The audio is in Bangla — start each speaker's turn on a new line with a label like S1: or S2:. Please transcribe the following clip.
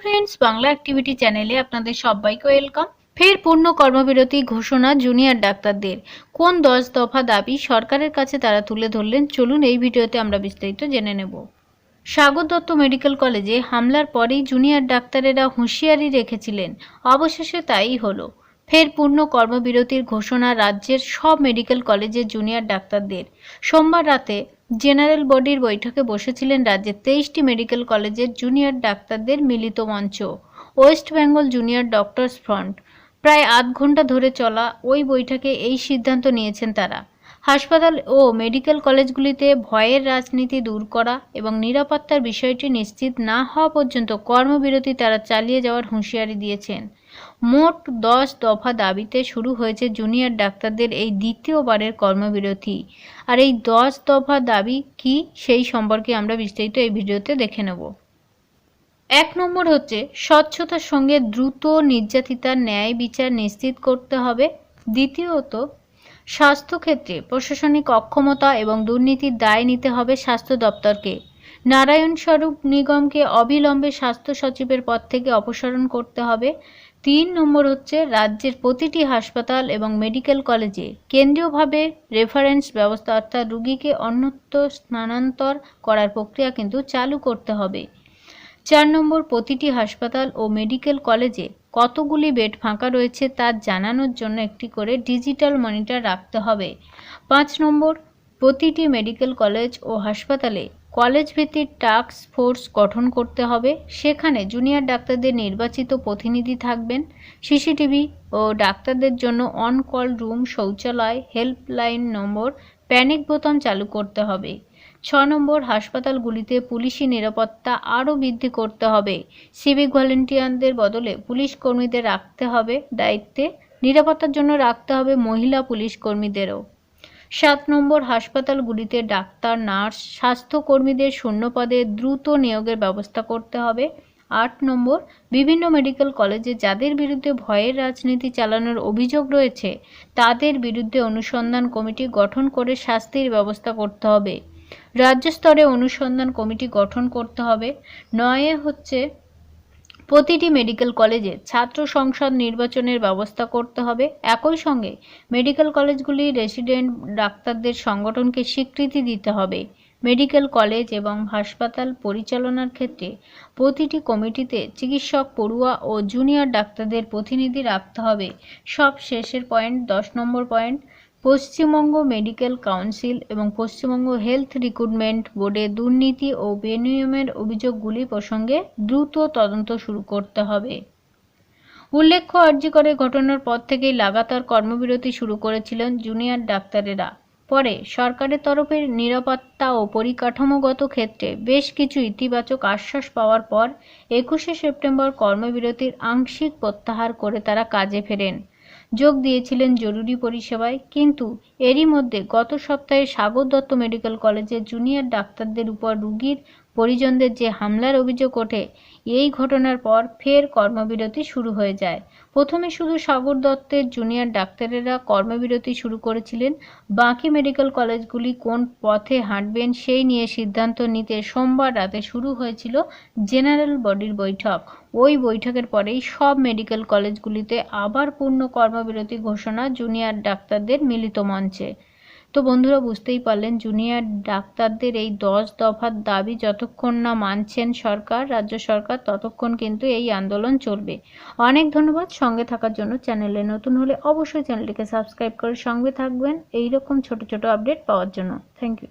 S1: ফ্রেন্ডস বাংলা অ্যাক্টিভিটি চ্যানেলে আপনাদের সবাইকে ওয়েলকাম ফের পূর্ণ কর্মবিরতি ঘোষণা জুনিয়র ডাক্তারদের। কোন দশ দফা দাবি সরকারের কাছে তারা তুলে ধরলেন? চলুন এই ভিডিওতে আমরা বিস্তারিত জেনে নেব। সাগর দত্ত মেডিকেল কলেজে। হামলার পরেই জুনিয়র ডাক্তারেরা হুঁশিয়ারি রেখেছিলেন। অবশেষে তাই হলো। ফের পূর্ণ কর্মবিরতির ঘোষণা রাজ্যের সব মেডিকেল কলেজের জুনিয়র ডাক্তারদের। সোমবার রাতে জেনারেল বডির বৈঠকে বসেছিলেন রাজ্যের তেইশটি মেডিকেল কলেজের জুনিয়র ডাক্তারদের মিলিত মঞ্চ, West Bengal junior doctors front. প্রায় আধ ঘণ্টা ধরে চলা ওই বৈঠকে এই সিদ্ধান্ত নিয়েছেন তারা। হাসপাতাল ও মেডিকেল কলেজগুলিতে ভয়ের রাজনীতি দূর করা এবং নিরাপত্তার বিষয়টি নিশ্চিত না হওয়া পর্যন্ত কর্মবিরতি তারা চালিয়ে যাওয়ার হুঁশিয়ারি দিয়েছেন। মোট দশ দফা দাবিতে শুরু হয়েছে জুনিয়র ডাক্তারদের এই দ্বিতীয়বারের কর্মবিরতি। আর এই দশ দফা দাবি কি সেই সম্পর্কে আমরা বিস্তারিত এই ভিডিওতে দেখে নেব। এক নম্বর হচ্ছে, স্বচ্ছতার সঙ্গে দ্রুত নির্যাতিতার ন্যায় বিচার নিশ্চিত করতে হবে। দ্বিতীয়ত স্বাস্থ্যক্ষেত্রে প্রশাসনিক অক্ষমতা এবং দুর্নীতির দায় নিতে হবে স্বাস্থ্য দপ্তরকে। নারায়ণ স্বরূপ নিগমকে অবিলম্বে স্বাস্থ্য সচিবের পদ থেকে অপসারণ করতে হবে। তিন নম্বর হচ্ছে রাজ্যের প্রতিটি হাসপাতাল এবং মেডিকেল কলেজে কেন্দ্রীয়ভাবে রেফারেন্স ব্যবস্থা অর্থাৎ রুগীকে অন্যত্র স্থানান্তর করার প্রক্রিয়া কিন্তু চালু করতে হবে। চার নম্বর প্রতিটি হাসপাতাল ও মেডিকেল কলেজে কতগুলি বেড ফাঁকা রয়েছে তা জানানোর জন্য একটি করে ডিজিটাল মনিটর রাখতে হবে। পাঁচ নম্বর, প্রতিটি মেডিকেল কলেজ ও হাসপাতালে কলেজ ভিত্তিক টাস্ক ফোর্স গঠন করতে হবে। সেখানে জুনিয়র ডাক্তারদের নির্বাচিত প্রতিনিধি থাকবেন, সিসিটিভি ও ডাক্তারদের জন্য অন কল রুম শৌচালয়, হেল্পলাইন নম্বর, প্যানিক বোতাম চালু করতে হবে। ছ নম্বর হাসপাতালগুলিতে পুলিশি নিরাপত্তা আরও বৃদ্ধি করতে হবে। সিভিক ভলেন্টিয়ারদের বদলে পুলিশ কর্মীদের রাখতে হবে দায়িত্বে। নিরাপত্তার জন্য রাখতে হবে মহিলা পুলিশ কর্মীদেরও। সাত নম্বর হাসপাতালগুলিতে ডাক্তার, নার্স, স্বাস্থ্যকর্মীদের শূন্যপদে দ্রুত নিয়োগের ব্যবস্থা করতে হবে। আট নম্বর বিভিন্ন মেডিকেল কলেজে যাদের বিরুদ্ধে ভয়ের রাজনীতি চালানোর অভিযোগ রয়েছে, তাদের বিরুদ্ধে অনুসন্ধান কমিটি গঠন করে শাস্তির ব্যবস্থা করতে হবে। রাজ্য স্তরে অনুসন্ধান কমিটি গঠন করতে হবে। নয়ে হচ্ছে প্রতিটি মেডিকেল কলেজে ছাত্র সংসদ নির্বাচনের ব্যবস্থা করতে হবে। একই সঙ্গে মেডিকেল কলেজগুলি রেসিডেন্ট ডাক্তারদের সংগঠনকে স্বীকৃতি দিতে হবে। মেডিকেল কলেজ এবং হাসপাতাল পরিচালনার ক্ষেত্রে প্রতিটি কমিটিতে চিকিৎসক, পড়ুয়া ও জুনিয়র ডাক্তারদের প্রতিনিধি রাখতে হবে। সব শেষের পয়েন্ট, দশ number point Paschimbanga medical council এবং পশ্চিমবঙ্গ হেলথ রিক্রুটমেন্ট বোর্ডে দুর্নীতি ও বেনিয়মের অভিযোগগুলি প্রসঙ্গে দ্রুত তদন্ত শুরু করতে হবে। উল্লেখ্য আর্যিকরের ঘটনার পর থেকেই লাগাতার কর্মবিরতি শুরু করেছিলেন জুনিয়র ডাক্তারেরা। পরে সরকারের তরফের নিরাপত্তা ও পরিকাঠামোগত ক্ষেত্রে বেশ কিছু ইতিবাচক আশ্বাস পাওয়ার পর একুশে সেপ্টেম্বর কর্মবিরতির আংশিক প্রত্যাহার করে তারা কাজে ফেরেন। যোগ দিয়েছিলেন জরুরি পরিষেবায়, কিন্তু এরই মধ্যে গত সপ্তাহে সাগর দত্ত মেডিকেল কলেজের জুনিয়র ডাক্তারদের উপর রুগীর পরিজনদের যে হামলার অভিযোগ ওঠে, এই ঘটনার পর ফের কর্মবিরতি শুরু হয়ে যায়। প্রথমে শুধু সাগর দত্তের জুনিয়র ডাক্তারেরা কর্মবিরতি শুরু করেছিলেন। বাকি মেডিকেল কলেজগুলি কোন পথে হাঁটবেন সেই নিয়ে সিদ্ধান্ত নিতে সোমবার রাতে শুরু হয়েছিল জেনারেল বডির বৈঠক। ওই বৈঠকের পরেই সব মেডিকেল কলেজগুলিতে আবার পূর্ণ কর্মবিরতি ঘোষণা জুনিয়র ডাক্তারদের মিলিত মঞ্চে। তো বন্ধুরা বুঝতেই পারলেন জুনিয়র ডাক্তারদের এই দশ দফার দাবি যতক্ষণ না মানছেন সরকার, রাজ্য সরকার, ততক্ষণ কিন্তু এই আন্দোলন চলবে। অনেক ধন্যবাদ সঙ্গে থাকার জন্য। চ্যানেলে নতুন হলে অবশ্যই চ্যানেলটিকে সাবস্ক্রাইব করে সঙ্গে থাকবেন। এই রকম ছোট ছোট আপডেট পাওয়ার জন্য। Thank you